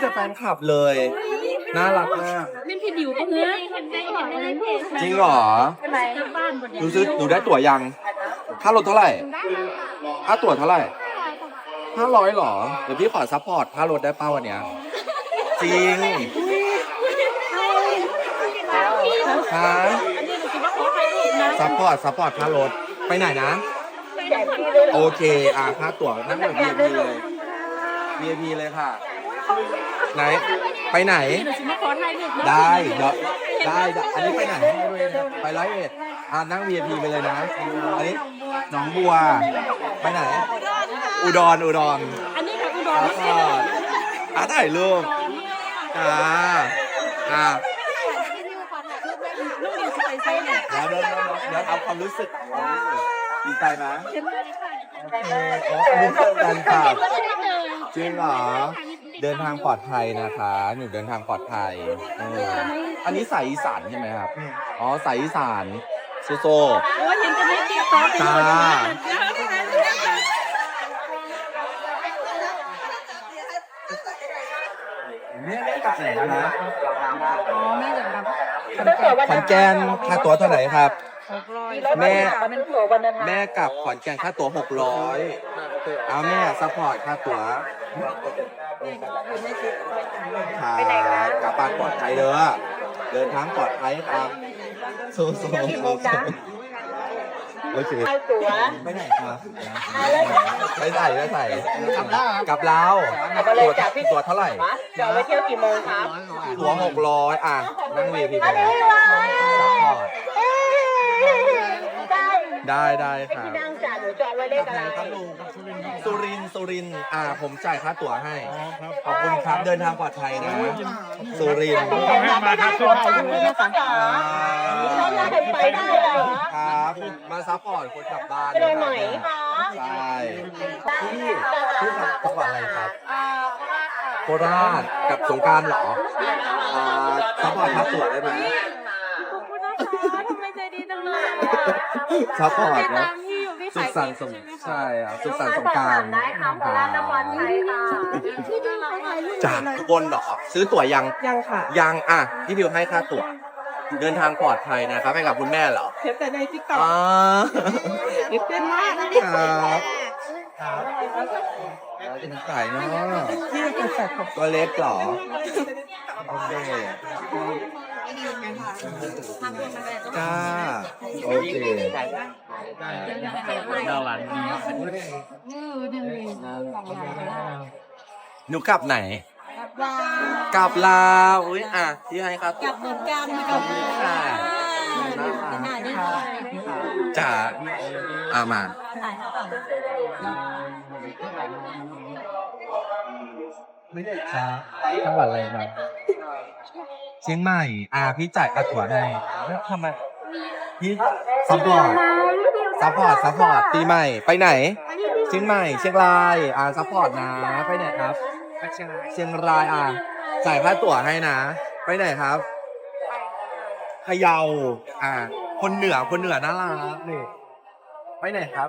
แต่แฟนคลับเลย น่ารักมากนี่พี่ดิวก็เนื้อจริงเหรอบ้านบนดูซื้อดูได้ตั๋วยัง ค่ารถเท่าไหร่ค่าตั๋วเท่าไหร่ห้าร้อยหรอ เดี๋ยวพี่ขอซัพพอร์ตค่ารถได้เป้าวันเนี้ย จริงฮะอันนี้หนูคิดว่าขอถ่ายรูปนะซัพพอร์ตซัพพอร์ตค่ารถ ไปไหนนะ โอเค อ่าค่าตั๋วนั่งแบบ VIP เลย VIP เลยค่ะ ไหน ไปไหนหนูคิดว่าขอถ่ายรูปนะได้เดี๋ยวได้ได้อันนี้ไปไหนไปร้อยเอ็ดอ่านั่ง VIP ไปเลยนะ อันนี้หนองบัว ไปไหน อุดร อุดรอันนี้ค่ะอุดครรับก่อนอ่าถ่ายรูปอ่าอ่าลูกดิวสวยใส่เนี่ยเดี๋ยวเดี๋ยวเดี๋ยวเดี๋ยวเอาความรู้สึกดีใจไหมโอ้อันนี้เป็นแฟนคลับจริงเหรอ เดินทางปลอดภัยนะคะหนูเดินทางปลอดภัยเอออันนี้สายอีสานใช่ไหมครับ อ๋อสายอีสานโซโซ โอ้ยเห็นกันในติ๊กต็อกจ้า เนี่ยได้กับไหนนะอ๋อแม่จะรับขอนแก่นค่าตั๋วเท่าไหร่ครับหกร้อยแม่ แม่กลับขอนแก่นค่าตั๋วหกร้อยเอาแม่ซัพพอร์ตค่าตั๋ว ค่ะกลับบ้านปลอดภัยเด้อเดินทางปลอดภัยครับสู้ๆสู้โอเคตัวไปไหนครับไปใส่ไปใส่กลับลาวกลับลาวเอาไปเลยจ้ะพี่ตั๋วเท่าไหร่จะไปเที่ยวกี่โมงครับตั๋วหกร้อยอะนั่งเวีพีไปได้ได้ได้ค่ะ จ่าหนูจอดไว้เลขอะไรสุรินทร์สุรินทร์อ่า ผมจ่ายค่าตั๋วให้ ขอบคุณครับ เดินทางปลอดภัยนะ สุรินทร์มาครับตัวถ่ายรูปด้วยนะคะอ่าเราอยากเห็นไปได้เหรอครับ มาซัพพอร์ตคนกลับบ้านไปเลยไหนคะใช่พี่พี่ทำจังหวัดอะไรครับโคราชกับสงกรารเหรออ่าซัพพอร์ตค่าตั๋วได้ไหมขอบคุณนะคะทำไมใจดีจังเลยซัพพอร์ตติดนะตามที่อยู่ที่ สุขาขยสันต์สงใช่ครับสุขสันต์สงกรารได้ค่ะโคราชนครไทยค่ะจากทุกคนเหรอซื้อตั๋วยังยังค่ะยังอะพี่ดิวให้ค่าตั๋วเดินทางปลอดภัยนะครับไปกับคุณแม่เหรอเห็นแต่ในทิกตอกอ๋อ เต้นมากครับครับ เป็นสายเนาะที่เป็นสัตว์ของตัวเล็กเหรอโอเค จ้าโอเคหนูกลับไหน กลับลาวอุ้ยอะที่ให้ครับกลับเหมือนกันขอบคุณค่ะจ๋าอามาไม่ได้ครับจังหวัดอะไรมา เชียงใหม่ อ่าพี่จ่ายกระถั่วให้แล้วทำไมพี่ซัพพอร์ตซัพพอร์ตซัพพอร์ตปีใหม่ ไปไหน เชียงใหม่ เชียงราย อ่าซัพพอร์ตนะ ไปไหนครับเชียงรายอ่าจ่ายค่าตั๋วให้นะ ไปไหนครับพะเยา อ่า คนเหนือ คนเหนือน่ารักนี่ ไปไหนครับ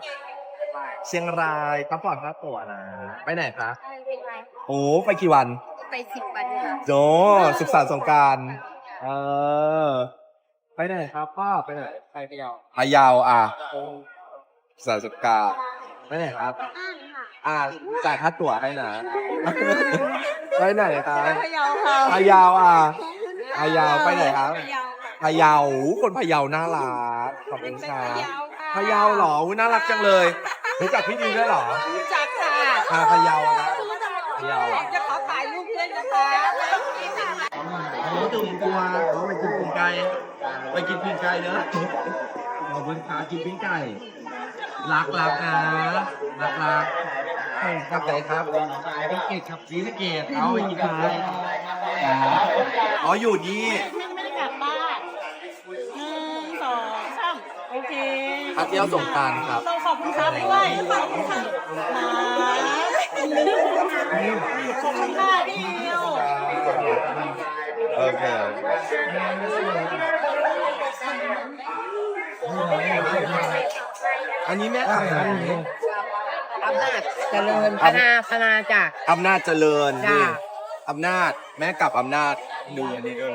เชียงรายซัพพอร์ตค่าตั๋วนะ ไปไหนครับโอ้ ไปกี่วัน ไปสิบวันค่ะโจสุขสันต์สงกรารเออไปไหนครับป้าไปไหนไปพะเยาพะเยาอะสุขสันต์สงกรารไปไหนครับ อ่าจ่ายค่าตั๋วให้นะไปไหนครับ พะเยาค่ะพะเยาอะพะเยาไปไหนครับพะเยาคนพะเยาน่ารักขอบคุณครับพะเยาเหรออุ๊ยน่ารักจังเลยรู้จักพี่ดีด้วยเหรอ รู้จักค่ะอ่าพะเยานะ พะเยา จะ นะคะโอ้ตื่นกลัวเขาไปกินปิ้งไก่ไปกินปิ้งไก่เนอะขอบคุณครับกินปิ้งไก่รักรักนะรักรักเฮ้ยกลับไหนครับศรีสะเกดครับศรีสะเกดเอาไปกินปิ้งไก่อ๋ออยู่นี่ไม่ได้กลับบ้านหนึ่งสองสามโอเคพักเที่ยวสงกรารครับต้องขอบคุณครับด้วยขอบคุณค่ะข อบคุณค่ะเดียวโอเคอันนี้อำนาจเจริญพนาพนาจ้ะ อำนาจเจริญจ้านี่อำนาจแม่กลับอำนาจดูอันนี้ด้วย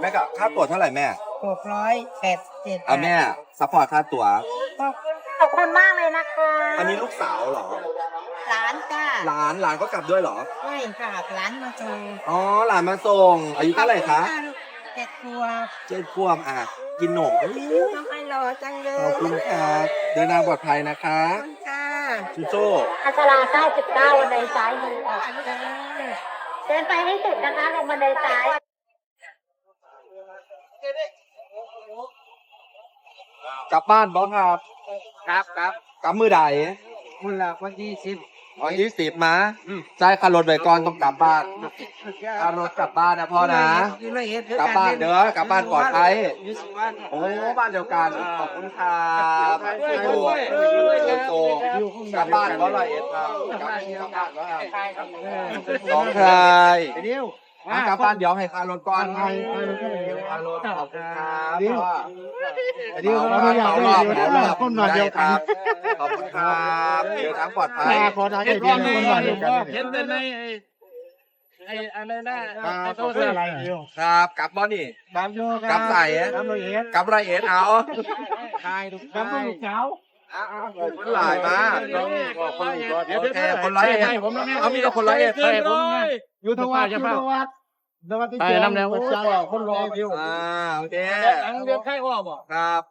แม่กลับค่าตั๋วเท่าไหร่แม่หกร้อยแปดเจ็ดอะแม่ซัพพอร์ตค่าตั๋ว ขอบคุณมากเลยนะคะ อันนี้ลูกสาวเหรอ หลานหลานก็กลับด้วยเหรอ ไม่ค่ะร้านมาจูอ๋อหลานมาส่ง อายุเท่าไหร่คะเจ็ดตัวเจ็ดขวบอะ กินหนมทำไมรอจังเลขอบยคุณครับเดินทางปลอดภัยนะคะขอบคุณค่ะจูโจ้อัชรา99บันไดซ้ายมือค่ะเดินไปให้สุดนะคะลงบันไดซ้ายกลับบ้านบอสครับ ครับครับกลับมือใดคุณละวันที่สิบ อ๋อยี่สิบมาจ่ายค่ารถไปก่อนต้องกลับบ้านค่ารถกลับบ้านนะพ่อนะอยู่ละเอียดกลับบ้านเด้อกลับบ้านปลอดภัยอยู่สุวรรณโอ้บ้านเดียวกัน ขอบคุณครับโอ้โตกลับบ้านก็ร้อยเอ็ดครับกลับบ้านกลับบ้านว่าน้องชายเดียว อะกลับบ้านเดี๋ยวให้ค่ารถก่อนให้ค่ารถขอบคุณครับพ่อเดียวเราเราอยากรได้อบเดียวเรารอบคนมาเดียวกันขอบคุณครับเดินทางปลอดภัยพอได้เดียวคนมาเดียวกันเห็นแต่ในไอ้อะไรนะไอ้โทตัวรศัพอะไรท์เดียวครับกลับบ่นี่ตามโยกลับไหนตามละเอียดกลับร้อยเอ็ดเอาทายทุกทายลูกสาว คนหลายมาเดี๋ยวโอเคคนร้อยเอ็ดเอามีแต่คนร้อยเอ็ดเกินร้อยอยู่ทวัดอยู่ทวัดทวัดที่ไปเจ็ดน้ำแนจังคนรอเดียวอ่าโอเคอังเดือนไข้ว่าบ่ครับ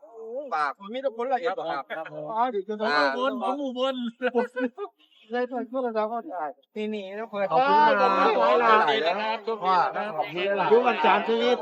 ฝากมีแต่คนละเอียดครับอ๋อเดี๋ยวจะต้องอ่าบนผมอุบลได้เปิดก็เราก็ได้นี่นี่แล้วเปิดขอบคุณครับหลายหลายนะครับทุกคนว่านะทุกวันจันทร์ชีวิต